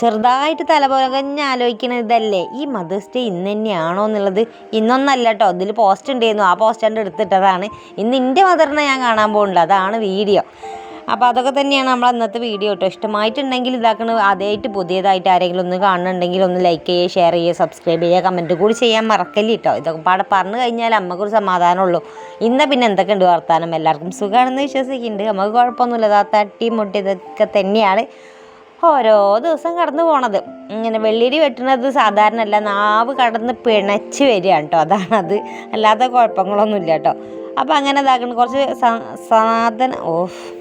ചെറുതായിട്ട് തലപുകഞ്ഞ് ആലോചിക്കണ ഇതല്ലേ? ഈ മദേഴ്സ് ഡേ ഇന്ന് തന്നെയാണോ എന്നുള്ളത് ഇന്നൊന്നല്ല കേട്ടോ. ഇതിൽ പോസ്റ്റ് ഉണ്ടായിരുന്നു. ആ പോസ്റ്റ് കണ്ട് എടുത്തിട്ടതാണ്. ഇന്ന് എന്റെ മദറിനെ ഞാൻ കാണാൻ പോകുന്നുണ്ട് അതാണ് വീഡിയോ അപ്പോൾ അതൊക്കെ തന്നെയാണ് നമ്മൾ അന്നത്തെ വീഡിയോ കേട്ടോ. ഇഷ്ടമായിട്ടുണ്ടെങ്കിൽ ഇതാക്കണ. ആദ്യമായിട്ട് പുതിയതായിട്ട് ആരെങ്കിലും ഒന്ന് കാണുന്നുണ്ടെങ്കിൽ ഒന്ന് ലൈക്ക് ചെയ്യുക ഷെയർ ചെയ്യുക സബ്സ്ക്രൈബ് ചെയ്യുക കമന്റ് കൂടി ചെയ്യാൻ മറക്കല്ലേ കേട്ടോ. ഇതൊക്കെ പാടെ പറഞ്ഞു കഴിഞ്ഞാൽ അമ്മക്കൊരു സമാധാനമുള്ളൂ ഇന്ന് പിന്നെ എന്തൊക്കെ ഉണ്ട് വർത്താനം? എല്ലാവർക്കും സുഖമാണെന്ന് വിശ്വസിക്കുന്നുണ്ട്. നമുക്ക് കുഴപ്പമൊന്നുമില്ല. താത്താട്ടി തട്ടി മുട്ടി ഇതൊക്കെ തന്നെയാണ്. ഓരോ ദിവസം കടന്നു പോണത്. ഇങ്ങനെ വെള്ളിരി വെട്ടുന്നത് സാധാരണ അല്ല നാവ് കടന്ന് പിണച്ച് വരികയാണ് കേട്ടോ. അതാണത് അല്ലാത്ത കുഴപ്പങ്ങളൊന്നുമില്ല കേട്ടോ. അപ്പോൾ അങ്ങനെ ഇതാക്കണം. കുറച്ച് സാധന ഓഫ്.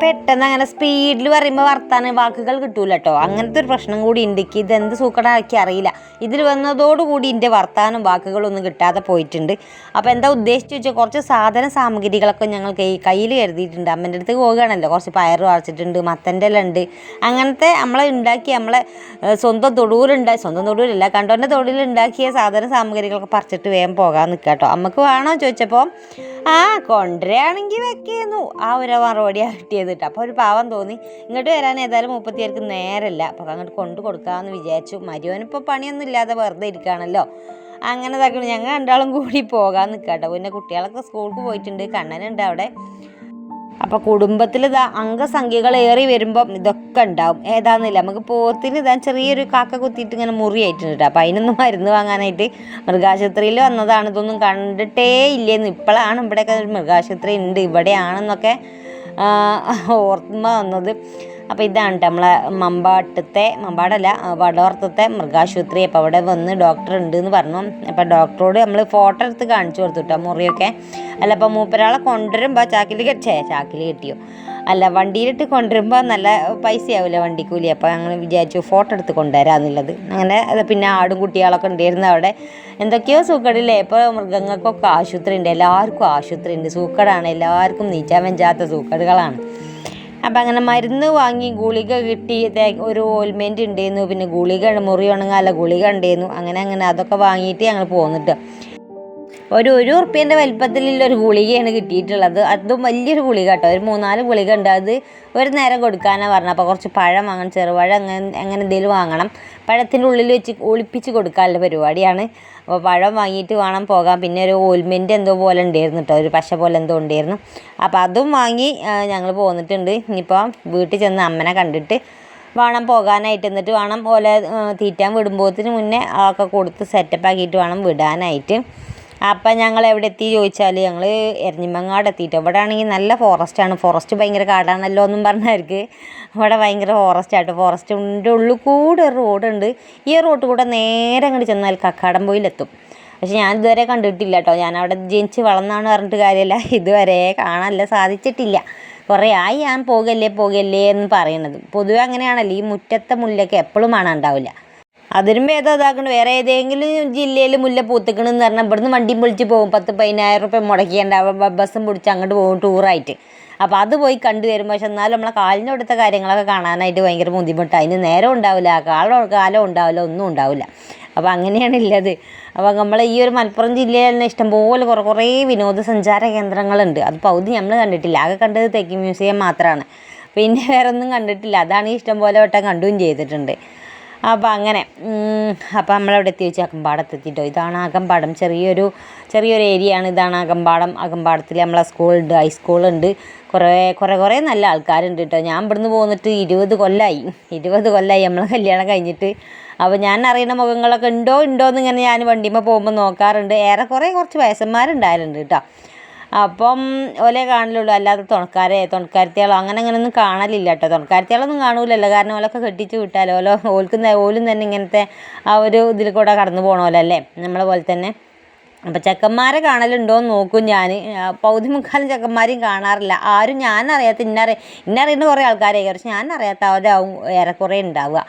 പെട്ടെന്ന് അങ്ങനെ സ്പീഡിൽ പറയുമ്പോൾ വർത്താന വാക്കുകൾ കിട്ടൂല കേട്ടോ അങ്ങനത്തെ ഒരു പ്രശ്നം കൂടി ഉണ്ട്. എനിക്ക് ഇതെന്ത് സൂക്കടാക്കി അറിയില്ല. ഇതിൽ വന്നതോടുകൂടി എന്റെ വർത്താനം വാക്കുകളൊന്നും കിട്ടാതെ പോയിട്ടുണ്ട്. അപ്പോൾ എന്താ ഉദ്ദേശിച്ച് വെച്ചാൽ കുറച്ച് സാധന സാമഗ്രികളൊക്കെ ഞങ്ങൾ കൈ കയ്യിൽ കരുതിയിട്ടുണ്ട്. അമ്മന്റെ അടുത്ത് പോകുകയാണല്ലോ കുറച്ച് പയർ വറച്ചിട്ടുണ്ട് മത്തന്റെ എല്ലാം ഉണ്ട്. അങ്ങനത്തെ നമ്മളെ ഉണ്ടാക്കി നമ്മളെ സ്വന്തം തൊടുവിലുണ്ടായി സ്വന്തം തൊടുവിലല്ല കണ്ടോന്റെ തൊടിയിലുണ്ടാക്കിയ സാധന സാമഗ്രികളൊക്കെ പറിച്ചിട്ട് വേഗം പോകാൻ നിൽക്കുക കേട്ടോ. അമ്മയ്ക്ക് വേണോ ചോദിച്ചപ്പോൾ ആ കൊണ്ടുവരികയാണെങ്കിൽ വെക്കുന്നു. ആ ഒരു മറുപടിയാണ് കിട്ടിയത് കേട്ടോ അപ്പോൾ ഒരു പാവം തോന്നി. ഇങ്ങോട്ട് വരാൻ ഏതായാലും മുപ്പത്തിയേർക്ക് നേരല്ല. അപ്പോൾ അങ്ങോട്ട് കൊണ്ടു കൊടുക്കാമെന്ന് വിചാരിച്ചു. മരുവനിപ്പോൾ പണിയൊന്നും ഇല്ലാതെ വെറുതെ ഇരിക്കുകയാണല്ലോ അങ്ങനെ ഇതാക്കണം ഞങ്ങൾ രണ്ടാളും കൂടി പോകാൻ നിൽക്കട്ടെ പിന്നെ കുട്ടികളൊക്കെ സ്കൂൾക്ക് പോയിട്ടുണ്ട്. കണ്ണനുണ്ട് അവിടെ. അപ്പോൾ കുടുംബത്തിൽ ഇതാ അംഗസംഖ്യകൾ ഏറി വരുമ്പം ഇതൊക്കെ ഉണ്ടാവും. ഏതാന്നില്ല. നമുക്ക് പോത്തിന് ഇതാ ചെറിയൊരു കാക്ക കുത്തിയിട്ട് ഇങ്ങനെ മുറിയായിട്ടുണ്ട് അപ്പം അതിനൊന്നും മരുന്ന് വാങ്ങാനായിട്ട് മൃഗാശുപത്രിയിൽ വന്നതാണ്. ഇതൊന്നും കണ്ടിട്ടേ ഇല്ലെന്ന്. ഇപ്പോഴാണ് ഇവിടെയൊക്കെ മൃഗാശുപത്രി ഉണ്ട്. ഇവിടെയാണെന്നൊക്കെ ഓർമ്മ വന്നത്. അപ്പോൾ ഇതാണ് നമ്മളെ മമ്പാട്ടത്തെ മമ്പാടല്ല വടവർത്തത്തെ മൃഗാശുപത്രി. അപ്പോൾ അവിടെ വന്ന് ഡോക്ടർ ഉണ്ട് എന്ന് പറഞ്ഞു. അപ്പോൾ ഡോക്ടറോട് നമ്മൾ ഫോട്ടോ എടുത്ത് കാണിച്ചു കൊടുത്തു കേട്ടോ മുറിയൊക്കെ. അല്ല അപ്പോൾ മൂപ്പരാളെ കൊണ്ടുവരുമ്പോൾ ചാക്കിൽ കെട്ടേ ചാക്കിൽ കെട്ടിയോ? അല്ല വണ്ടിയിലിട്ട് കൊണ്ടുവരുമ്പോൾ നല്ല പൈസയാവില്ല വണ്ടിക്കൂലി? അപ്പോൾ ഞങ്ങൾ വിചാരിച്ചു ഫോട്ടോ എടുത്ത് കൊണ്ടുവരാമെന്നുള്ളത് അങ്ങനെ പിന്നെ ആടും കുട്ടികളൊക്കെ ഉണ്ടായിരുന്നു അവിടെ. എന്തൊക്കെയോ സൂക്കടില്ലേ? ഇപ്പോൾ മൃഗങ്ങൾക്കൊക്കെ ആശുപത്രി ഉണ്ട്. എല്ലാവർക്കും ആശുപത്രി ഉണ്ട്. സൂക്കടാണ്. എല്ലാവർക്കും നീച്ചാൻ വെഞ്ചാത്ത സൂക്കടുകളാണ്. അപ്പം അങ്ങനെ മരുന്ന് വാങ്ങി ഗുളിക കിട്ടി. ഒരു ഓയിൽമെന്റ് ഉണ്ടായിരുന്നു പിന്നെ ഗുളിക മുറി ഉണങ്ങാല്ല. ഗുളിക ഉണ്ടായിരുന്നു അങ്ങനെ അങ്ങനെ അതൊക്കെ വാങ്ങിയിട്ട് ഞങ്ങൾ പോന്നിട്ട്. ഒരു ഒരു ഉറുപ്പ്യന്റെ വലിപ്പത്തിലുള്ള ഒരു ഗുളികയാണ് കിട്ടിയിട്ടുള്ളത്. അതും വലിയൊരു ഗുളിക കേട്ടോ. ഒരു മൂന്നാൽ ഗുളിക ഉണ്ട്. അത് ഒരു നേരം കൊടുക്കാനാണ് പറഞ്ഞത്. അപ്പോൾ കുറച്ച് പഴം വാങ്ങണം ചെറുപഴം അങ്ങനെ അങ്ങനെ എന്തെങ്കിലും വാങ്ങണം. പഴത്തിന്റെ ഉള്ളിൽ വെച്ച് ഒളിപ്പിച്ച് കൊടുക്കാനുള്ള പരിപാടിയാണ്. അപ്പോൾ പഴം വാങ്ങിയിട്ട് വേണം പോകാം പിന്നെ ഒരു ഓയിൽമെന്റ് എന്തോ പോലെ ഉണ്ടായിരുന്നു കേട്ടോ. ഒരു പശ പോലെ എന്തോ ഉണ്ടായിരുന്നു. അപ്പോൾ അതും വാങ്ങി ഞങ്ങൾ പോന്നിട്ടുണ്ട്. ഇനിയിപ്പോൾ വീട്ടിൽ ചെന്ന് അമ്മനെ കണ്ടിട്ട് വേണം പോകാനായിട്ട്. എന്നിട്ട് വേണം ഓലെ തീറ്റാൻ വിടുമ്പോഴത്തിന് മുന്നേ ഒക്കെ കൊടുത്ത് സെറ്റപ്പ് ആക്കിയിട്ട് വേണം വിടാനായിട്ട്. അപ്പം ഞങ്ങൾ എവിടെ എത്തി ചോദിച്ചാൽ ഞങ്ങൾ എരഞ്ഞിമങ്ങാട് എത്തിയിട്ട്. ഇവിടെ ആണെങ്കിൽ നല്ല ഫോറസ്റ്റാണ് ഫോറസ്റ്റ് ഭയങ്കര കാടാണല്ലോ എന്നും പറഞ്ഞവർക്ക് ഇവിടെ ഭയങ്കര ഫോറസ്റ്റ് ആട്ടോ. ഫോറസ്റ്റിന്റെ ഉള്ളിൽ കൂടെ ഒരു റോഡുണ്ട് ഈ റോഡ് കൂടെ നേരെ അങ്ങോട്ട് ചെന്നാൽ കക്കാടംപോയിലെത്തും പക്ഷെ ഞാൻ ഇതുവരെ കണ്ടിട്ടില്ല കേട്ടോ ഞാൻ അവിടെ ജനിച്ച് വളർന്നാണ് പറഞ്ഞിട്ട് കാര്യമല്ല. ഇതുവരെ കാണാനല്ല സാധിച്ചിട്ടില്ല. കുറേ ആയി ഞാൻ പോകല്ലേ പോകല്ലേ എന്ന് പറയണത്. പൊതുവെ അങ്ങനെയാണല്ലോ. ഈ മുറ്റത്തെ മുല്ലൊക്കെ എപ്പോഴും കാണാണ്ടാവില്ല അതിനും ഭേദം ഇതാക്കണം വേറെ ഏതെങ്കിലും ജില്ലയിൽ മുല്ല പൂത്തിക്കണെന്ന് പറഞ്ഞാൽ ഇവിടുന്ന് വണ്ടിയും പൊളിച്ച് പോകും. പത്ത് പതിനായിരം റുപ്യ മുടക്കിയുണ്ടാവും ബസ്സും പിടിച്ച് അങ്ങോട്ട് പോകും ടൂറായിട്ട്. അപ്പോൾ അത് പോയി കണ്ടു വരും പക്ഷെ എന്നാലും നമ്മളെ കാലിന്റെ അടുത്ത കാര്യങ്ങളൊക്കെ കാണാനായിട്ട് ഭയങ്കര ബുദ്ധിമുട്ടാണ് അതിന് നേരം ഉണ്ടാവില്ല. കാലം കാലം ഉണ്ടാവില്ല. ഒന്നും ഉണ്ടാവില്ല. അപ്പോൾ അങ്ങനെയാണ് ഉള്ളത് അപ്പോൾ നമ്മൾ ഈ ഒരു മലപ്പുറം ജില്ലയിൽ തന്നെ ഇഷ്ടംപോലെ കുറേ കുറേ വിനോദസഞ്ചാര കേന്ദ്രങ്ങളുണ്ട്. അത് പൗതി നമ്മൾ കണ്ടിട്ടില്ല. ആകെ കണ്ടത് തെക്കി മ്യൂസിയം മാത്രമാണ് പിന്നെ വേറെ ഒന്നും കണ്ടിട്ടില്ല. അതാണ് ഇഷ്ടംപോലെ വട്ടം കണ്ടും ചെയ്തിട്ടുണ്ട്. അപ്പോൾ അങ്ങനെ അപ്പം നമ്മളവിടെ എത്തി വെച്ച് അകമ്പാടത്ത് എത്തിയിട്ടോ ഇതാണ് അകമ്പാടം. ചെറിയൊരു ചെറിയൊരു ഏരിയ ആണ്. ഇതാണ് അകമ്പാടം. അകമ്പാടത്തിൽ നമ്മളെ സ്കൂളുണ്ട് ഹൈസ്കൂളുണ്ട് കുറേ കുറേ കുറേ നല്ല ആൾക്കാരുണ്ട് കേട്ടോ. ഞാൻ ഇവിടുന്ന് പോന്നിട്ട് ഇരുപത് കൊല്ലമായി ഇരുപത് കൊല്ലമായി നമ്മൾ കല്യാണം കഴിഞ്ഞിട്ട്. അപ്പോൾ ഞാൻ അറിയുന്ന മുഖങ്ങളൊക്കെ ഉണ്ടോ ഉണ്ടോ എന്ന് ഇങ്ങനെ ഞാൻ വണ്ടിമ്മ പോകുമ്പോൾ നോക്കാറുണ്ട്. ഏറെ കുറേ കുറച്ച് വയസ്സന്മാരുണ്ടായാലുണ്ട് കേട്ടോ. അപ്പം ഓലെ കാണലുള്ളൂ. അല്ലാതെ തുണക്കാരെ തുണക്കാരത്തിയാളോ അങ്ങനെ അങ്ങനെയൊന്നും കാണലില്ല കേട്ടോ. തുണക്കാരത്തിയാളൊന്നും കാണൂലല്ലോ. കാരണം ഓലൊക്കെ കെട്ടിച്ച് വിട്ടാലോ ഓലോ ഓൽക്കും ഓലും തന്നെ ഇങ്ങനത്തെ ആ ഒരു ഇതിൽ കൂടെ കടന്നു പോകണമല്ലോ നമ്മളെ പോലെ തന്നെ. അപ്പം ചെക്കന്മാരെ കാണലുണ്ടോ എന്ന് നോക്കും ഞാൻ പൗതി മുക്കാലും ചെക്കന്മാരെയും കാണാറില്ല. ആരും ഞാനറിയാത്ത ഇന്നറിയ ഇന്നറിയുന്ന കുറേ ആൾക്കാരെ പക്ഷെ അവരാവും ഏറെക്കുറെ ഉണ്ടാവുക.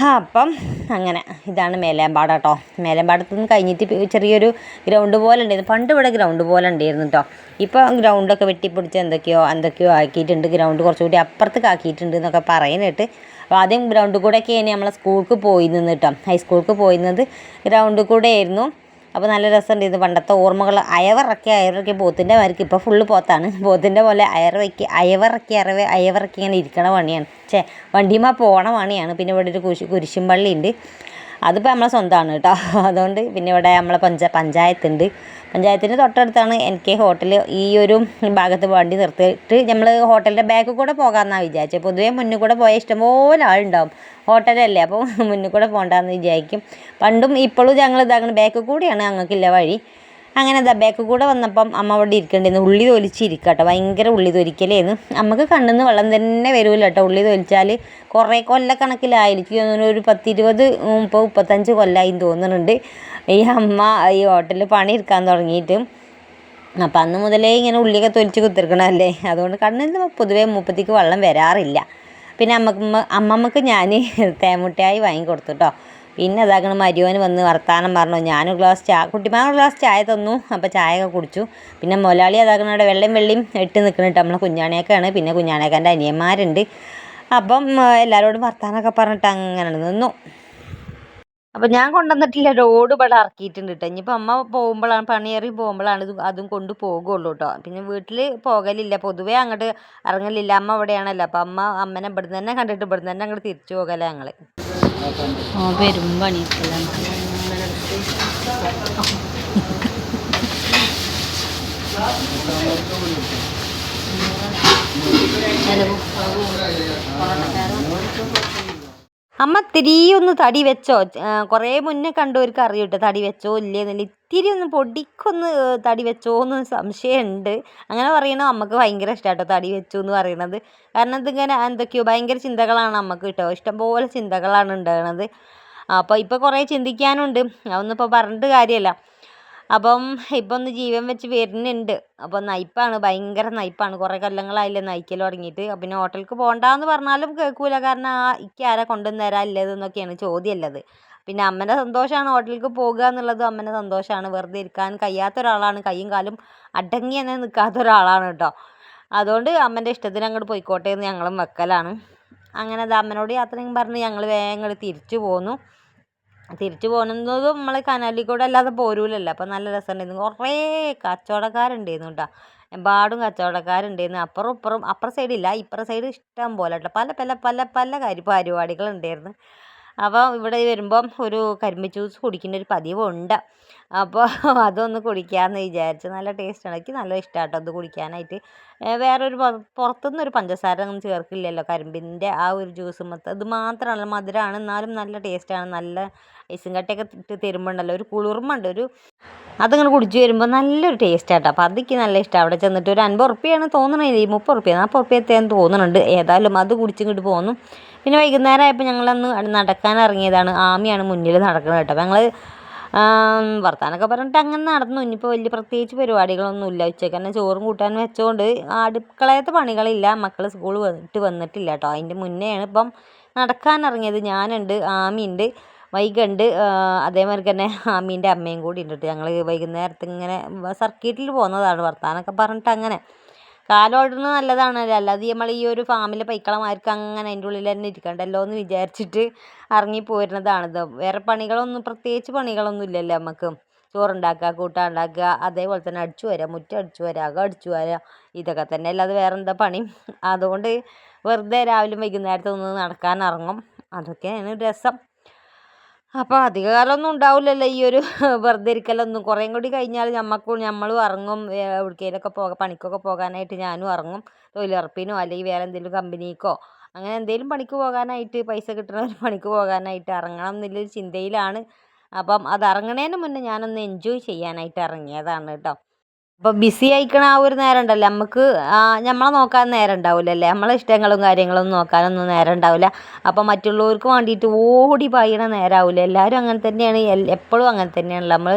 ആ അപ്പം അങ്ങനെ. ഇതാണ് മേലേമ്പാടം കേട്ടോ. മേലേമ്പാടത്ത് നിന്ന് കഴിഞ്ഞിട്ട് ചെറിയൊരു ഗ്രൗണ്ട് പോലെ ഉണ്ടായിരുന്നു. പണ്ട് ഇവിടെ ഗ്രൗണ്ട് പോലെ ഉണ്ടായിരുന്നു കേട്ടോ ഇപ്പോൾ ഗ്രൗണ്ടൊക്കെ വെട്ടിപ്പൊടിച്ച് എന്തൊക്കെയോ എന്തൊക്കെയോ ആക്കിയിട്ടുണ്ട്. ഗ്രൗണ്ട് കുറച്ചുകൂടി അപ്പുറത്തേക്ക് ആക്കിയിട്ടുണ്ട് എന്നൊക്കെ പറയുന്നിട്ട്. അപ്പോൾ ആദ്യം ഗ്രൗണ്ട് കൂടെ ഒക്കെ നമ്മളെ സ്കൂൾക്ക് പോയി നിന്ന് കേട്ടോ ഹൈസ്കൂൾക്ക് പോയിരുന്നത് ഗ്രൗണ്ട് കൂടെ ആയിരുന്നു. അപ്പോൾ നല്ല രസമുണ്ട് ഇത് പണ്ടത്തെ ഓർമ്മകൾ. അയവിറക്കി അയവിറക്കി പോത്തിന്റെ മാർക്ക് ഇപ്പോൾ ഫുള്ള് പോത്താണ്. പോത്തിന്റെ പോലെ അയറിറക്കി അയവിറക്കി അറവ് അയവിറക്കി ഇങ്ങനെ ഇരിക്കണ പണിയാണ്. ഛേ വണ്ടിമാ പോണ പണിയാണ്. പിന്നെ ഇവിടെ ഒരു കുരിശ് കുരിശുംപള്ളി ഉണ്ട് അതിപ്പോൾ നമ്മളെ സ്വന്തമാണ് കേട്ടോ. അതുകൊണ്ട് പിന്നെ ഇവിടെ നമ്മളെ പഞ്ച പഞ്ചായത്തുണ്ട്. പഞ്ചായത്തിന്റെ തൊട്ടടുത്താണ് എൻ കെ ഹോട്ടൽ. ഈ ഒരു ഭാഗത്ത് വണ്ടി നിർത്തിയിട്ട് നമ്മൾ ഹോട്ടലിന്റെ ബാക്കിൽ കൂടെ പോകാമെന്നാണ് വിചാരിച്ചത്. പൊതുവേ മുന്നിൽ കൂടെ പോയാൽ ഇഷ്ടംപോലെ ആളുണ്ടാവും. ഹോട്ടലല്ലേ? അപ്പോൾ മുന്നിൽ കൂടെ പോകണ്ടെന്ന് വിചാരിക്കും. പണ്ടും ഇപ്പോഴും ഞങ്ങൾ ഇതാകുന്ന ബാക്കിൽ കൂടിയാണ് ഞങ്ങൾക്കില്ല വഴി. അങ്ങനെ എന്താ ബാക്ക് കൂടെ വന്നപ്പം അമ്മ അവിടെ ഇരിക്കേണ്ടി ഉള്ളി തൊലിച്ചിരിക്കുക കേട്ടോ ഭയങ്കര ഉള്ളി തൊലിക്കലേന്ന്. നമുക്ക് കണ്ണിൽ നിന്ന് വെള്ളം തന്നെ വരുമല്ലോ കേട്ടോ. ഉള്ളി തൊലിച്ചാൽ കുറേ കൊല്ലക്കണക്കിലായിരിക്കും. ഒരു പത്തിരുപത് മുപ്പത് മുപ്പത്തഞ്ച് കൊല്ലമായി തോന്നുന്നുണ്ട്. ഈ അമ്മ ഈ ഹോട്ടലിൽ പണിയെടുക്കാൻ തുടങ്ങിയിട്ട്. അപ്പം അന്ന് മുതലേ ഇങ്ങനെ ഉള്ളിയൊക്കെ തൊലിച്ച് കുത്തിരിക്കണമല്ലേ അതുകൊണ്ട് കണ്ണിൽ നിന്ന് പൊതുവേ മുപ്പത്തേക്ക് വെള്ളം വരാറില്ല. പിന്നെ അമ്മയ്ക്ക് അമ്മമ്മക്ക് ഞാൻ തേമുട്ടായി വാങ്ങി കൊടുത്തു കേട്ടോ പിന്നെ അതാക്കണ മരുവന് വന്ന് വർത്താനം പറഞ്ഞു. ഞാനൊരു ഗ്ലാസ് ചായ കുട്ടിമാർ ഒരു ഗ്ലാസ് ചായ തന്നു. അപ്പോൾ ചായ ഒക്കെ കുടിച്ചു. പിന്നെ മുതലാളി അതാക്കണ വെള്ളം വെള്ളിയും ഇട്ട് നിൽക്കണിട്ട് നമ്മളെ കുഞ്ഞാണേക്കാണ് പിന്നെ കുഞ്ഞാണേക്കാന്റെ അനിയന്മാരുണ്ട്. അപ്പം എല്ലാവരോടും വർത്താനമൊക്കെ പറഞ്ഞിട്ട് അങ്ങനെ നിന്നു. അപ്പം ഞാൻ കൊണ്ടുവന്നിട്ടില്ല റോഡ് ഇവിടെ ഇറക്കിയിട്ടുണ്ട്. കേട്ടോ ഇനിയിപ്പോൾ അമ്മ പോകുമ്പോഴാണ് പണിയേറി പോകുമ്പോഴാണ് ഇത് അതും കൊണ്ട് പോകുള്ളൂ കേട്ടോ. പിന്നെ വീട്ടിൽ പോകലില്ല. പൊതുവേ അങ്ങോട്ട് ഇറങ്ങലില്ല. അമ്മ ഇവിടെയാണല്ലോ. അപ്പം അമ്മ അമ്മനെ ഇവിടുന്ന് തന്നെ കണ്ടിട്ട് ഇവിടുന്ന് തന്നെ അങ്ങോട്ട് തിരിച്ചു പോകല ഞങ്ങൾ പെരും പണിയൊക്കെല്ലാം അമ്മ ഇത്തിരി ഒന്ന് തടി വെച്ചോ. കുറേ മുന്നേ കണ്ടവർക്ക് അറിയും കേട്ടോ തടി വെച്ചോ ഇല്ലേന്നില്ല ഇത്തിരി ഒന്ന് പൊടിക്കൊന്ന് തടി വെച്ചോ എന്ന് സംശയമുണ്ട് അങ്ങനെ പറയണത് നമുക്ക് ഭയങ്കര ഇഷ്ടമാട്ടോ തടി വെച്ചു എന്ന് പറയണത്. കാരണം ഇതിങ്ങനെ എന്തൊക്കെയോ ഭയങ്കര ചിന്തകളാണ് നമുക്ക് കേട്ടോ ഇഷ്ടംപോലെ ചിന്തകളാണ് ഉണ്ടാകണത്. അപ്പോൾ ഇപ്പോൾ കുറേ ചിന്തിക്കാനുണ്ട്. അതൊന്നും ഇപ്പോൾ പറഞ്ഞിട്ട് കാര്യമല്ല അപ്പം ഇപ്പം ഒന്ന് ജീവൻ വെച്ച് വരുന്നുണ്ട്. അപ്പം നയിപ്പാണ് ഭയങ്കര നയിപ്പാണ് കുറേ കൊല്ലങ്ങളായില്ലേ നയിക്കൽ തുടങ്ങിയിട്ട് പിന്നെ ഹോട്ടലിലേക്ക് പോകണ്ടാന്ന് പറഞ്ഞാലും കേൾക്കൂല കാരണം ആ ഇക്ക് ആരാ കൊണ്ടുവന്ന് തരാനില്ലതെന്നൊക്കെയാണ് ചോദ്യമല്ലത് പിന്നെ അമ്മേന്റെ സന്തോഷമാണ് ഹോട്ടലിലേക്ക് പോകുക എന്നുള്ളതും. അമ്മേന്റെ സന്തോഷമാണ് വെറുതെ ഇരിക്കാൻ കഴിയാത്ത ഒരാളാണ് കൈയും കാലും അടങ്ങി തന്നെ നിൽക്കാത്ത ഒരാളാണ് കേട്ടോ അതുകൊണ്ട് അമ്മേന്റെ ഇഷ്ടത്തിന് അങ്ങോട്ട് പോയിക്കോട്ടെ എന്ന് ഞങ്ങളും വെക്കലാണ്. അങ്ങനെ അത് അമ്മനോട് യാത്രയും പറഞ്ഞ് ഞങ്ങൾ വേഗം അങ്ങോട്ട് തിരിച്ചു പോന്നു. തിരിച്ചു പോകുന്നതും നമ്മൾ കനാലിൽ കൂടെ അല്ലാതെ പോരൂലല്ലോ. അപ്പം നല്ല രസമുണ്ടായിരുന്നു. കുറേ കച്ചവടക്കാരുണ്ടായിരുന്നു കേട്ടോ. എമ്പാടും കച്ചവടക്കാരുണ്ടായിരുന്നു. അപ്പുറം ഇപ്പുറം അപ്പുറം സൈഡില്ല ഇപ്പുറം സൈഡ് ഇഷ്ടം പോലെ കേട്ടോ പല പല പല പല കാര്യ പരിപാടികളുണ്ടായിരുന്നു അപ്പോൾ ഇവിടെ വരുമ്പം ഒരു കരിമ്പ് ജ്യൂസ് കുടിക്കുന്ന ഒരു പതിവുണ്ട്. അപ്പോൾ അതൊന്ന് കുടിക്കാമെന്ന് വിചാരിച്ചു നല്ല ടേസ്റ്റാണ് എനിക്ക് നല്ല ഇഷ്ടമാട്ടോ അത് കുടിക്കാനായിട്ട്. വേറൊരു പുറത്തുനിന്ന് ഒരു പഞ്ചസാര ഒന്നും ചേർക്കില്ലല്ലോ കരിമ്പിന്റെ ആ ഒരു ജ്യൂസ് മൊത്തം. അത് മാത്രമല്ല മധുരമാണ് എന്നാലും നല്ല ടേസ്റ്റാണ് നല്ല ഐസും കട്ടയൊക്കെ ഇട്ട് തരുമ്പോണ്ടല്ലോ ഒരു കുളിർമുണ്ട് ഒരു അതങ്ങനെ കുടിച്ച് വരുമ്പോൾ നല്ലൊരു ടേസ്റ്റാട്ടോ അപ്പോൾ അതൊക്കെ നല്ല ഇഷ്ടമാണ് അവിടെ ചെന്നിട്ട് ഒരു അൻപത് ഉറുപ്പ്യാണ് ഈ മുപ്പത് ഉറുപ്പ്യ നാൽപ്പത് ഉറുപ്പ്യ എത്തിയെന്ന് തോന്നുന്നുണ്ട് ഏതായാലും അത് കുടിച്ചിങ്ങോട്ട് പോന്നു. പിന്നെ വൈകുന്നേരം ആയപ്പോൾ ഞങ്ങളന്ന് നടക്കാൻ ഇറങ്ങിയതാണ്. ആമിയാണ് മുന്നിൽ നടക്കുന്നത് കേട്ടോ. അപ്പോൾ ഞങ്ങൾ വർത്താനമൊക്കെ പറഞ്ഞിട്ട് അങ്ങനെ നടന്നു. ഇനിയിപ്പോൾ വലിയ പ്രത്യേകിച്ച് പരിപാടികളൊന്നുമില്ല ഉച്ചയ്ക്ക് തന്നെ ചോറും കൂട്ടാൻ വെച്ചുകൊണ്ട് അടുക്കളയത്തെ പണികളില്ല. മക്കൾ സ്കൂൾ വന്നിട്ട് വന്നിട്ടില്ല കേട്ടോ. അതിന്റെ മുന്നെയാണ് ഇപ്പം നടക്കാൻ ഇറങ്ങിയത്. ഞാനുണ്ട് ആമിയുണ്ട് വൈകുണ്ട് അതേമാതിരി തന്നെ ആമീന്റെ അമ്മയും കൂടി ഉണ്ട് ഞങ്ങൾ വൈകുന്നേരത്ത് ഇങ്ങനെ സർക്കിട്ടിൽ പോകുന്നതാണ് വർത്താനമൊക്കെ പറഞ്ഞിട്ട് അങ്ങനെ. കാലോടുന്നത് നല്ലതാണല്ലോ? അല്ലാതെ നമ്മൾ ഈ ഒരു ഫാമിൽ പൈക്കളമാർക്ക് അങ്ങനെ അതിന്റെ ഉള്ളിൽ തന്നെ ഇരിക്കണ്ടല്ലോ എന്ന് വിചാരിച്ചിട്ട് ഇറങ്ങി പോരുന്നതാണിത് വേറെ പണികളൊന്നും പ്രത്യേകിച്ച് പണികളൊന്നും ഇല്ലല്ലോ നമുക്ക് ചോറുണ്ടാക്കുക കൂട്ടാൻ ഉണ്ടാക്കുക അതേപോലെ തന്നെ അടിച്ചു വരാം മുറ്റം അടിച്ചു വരാം അകം അടിച്ചു വരാം ഇതൊക്കെ തന്നെ. അല്ലാതെ വേറെ എന്താ പണി? അതുകൊണ്ട് വെറുതെ രാവിലെ വൈകുന്നേരത്തൊന്ന് നടക്കാൻ ഇറങ്ങും. അതൊക്കെയാണ് രസം. അപ്പോൾ അധിക കാലമൊന്നും ഉണ്ടാവില്ലല്ലോ ഈ ഒരു വെറുതെ ഇരിക്കലൊന്നും കുറേയും കൂടി കഴിഞ്ഞാൽ നമുക്ക് നമ്മളും ഇറങ്ങും. എവിടേക്കെങ്കിലുമൊക്കെ പോകാൻ പണിക്കൊക്കെ പോകാനായിട്ട് ഞാനും ഇറങ്ങും. തൊഴിലുറപ്പിനോ അല്ലെങ്കിൽ വേറെ എന്തെങ്കിലും കമ്പനിക്കോ അങ്ങനെ എന്തെങ്കിലും പണിക്ക് പോകാനായിട്ട് പൈസ കിട്ടുന്ന ഒരു പണിക്ക് പോകാനായിട്ട് ഇറങ്ങണം എന്നുള്ളൊരു ചിന്തയിലാണ്. അപ്പം അത് ഇറങ്ങണേന് മുന്നേ ഞാനൊന്ന് എൻജോയ് ചെയ്യാനായിട്ട് ഇറങ്ങിയതാണ് കേട്ടോ അപ്പോൾ ബിസി ആയിക്കണ ആ ഒരു നേരം ഉണ്ടല്ലോ. നമുക്ക് നമ്മളെ നോക്കാൻ നേരം ഉണ്ടാവില്ലല്ലേ നമ്മളെ ഇഷ്ടങ്ങളും കാര്യങ്ങളും നോക്കാനൊന്നും നേരം ഉണ്ടാവില്ല അപ്പോൾ മറ്റുള്ളവർക്ക് വേണ്ടിയിട്ട് ഓടി പായണ നേരമാവില്ല എല്ലാവരും അങ്ങനെ തന്നെയാണ്. എപ്പോഴും അങ്ങനെ തന്നെയാണല്ലോ നമ്മൾ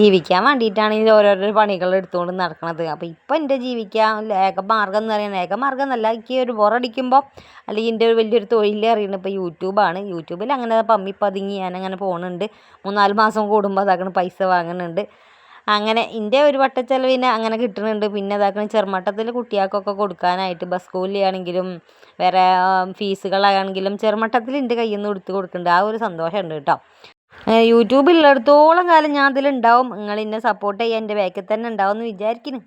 ജീവിക്കാൻ വേണ്ടിയിട്ടാണ് ഓരോരോ പണികൾ എടുത്തുകൊണ്ട് നടക്കുന്നത് അപ്പോൾ ഇപ്പം എന്റെ ജീവിക്കാൻ ഏകമാർഗം എന്ന് പറയുന്നത് ഏകമാർഗം എന്നല്ല. എനിക്ക് ഒരു ബോറടിക്കുമ്പോൾ അല്ലെങ്കിൽ എന്റെ ഒരു വലിയൊരു തൊഴിൽ അറിയുന്നത് ഇപ്പോൾ യൂട്യൂബാണ് യൂട്യൂബിൽ അങ്ങനെ പമ്മി പതുങ്ങി ഞാനങ്ങനെ പോകുന്നുണ്ട് മൂന്നാൽ മാസം കൂടുമ്പോൾ അതങ്ങനെ പൈസ വാങ്ങുന്നുണ്ട്. അങ്ങനെ എന്റെ ഒരു വട്ടച്ചെലവിന് അങ്ങനെ കിട്ടുന്നുണ്ട് പിന്നെ ഇതാക്കണ ചെറുമട്ടത്തിൽ കുട്ടികൾക്കൊക്കെ കൊടുക്കാനായിട്ട് ബസ് കൂലിയാണെങ്കിലും വേറെ ഫീസുകളാണെങ്കിലും ചെറുമട്ടത്തിൽ എന്റെ കയ്യിൽ നിന്ന് എടുത്ത് കൊടുക്കുന്നുണ്ട് ആ ഒരു സന്തോഷമുണ്ട് കേട്ടോ. യൂട്യൂബ് ഉള്ളിടത്തോളം കാലം ഞാൻ അതിലുണ്ടാവും നിങ്ങൾ എന്നെ സപ്പോർട്ട് ചെയ്യാൻ എന്റെ ബാക്കിൽ തന്നെ ഉണ്ടാവും എന്ന് വിചാരിക്കുന്നു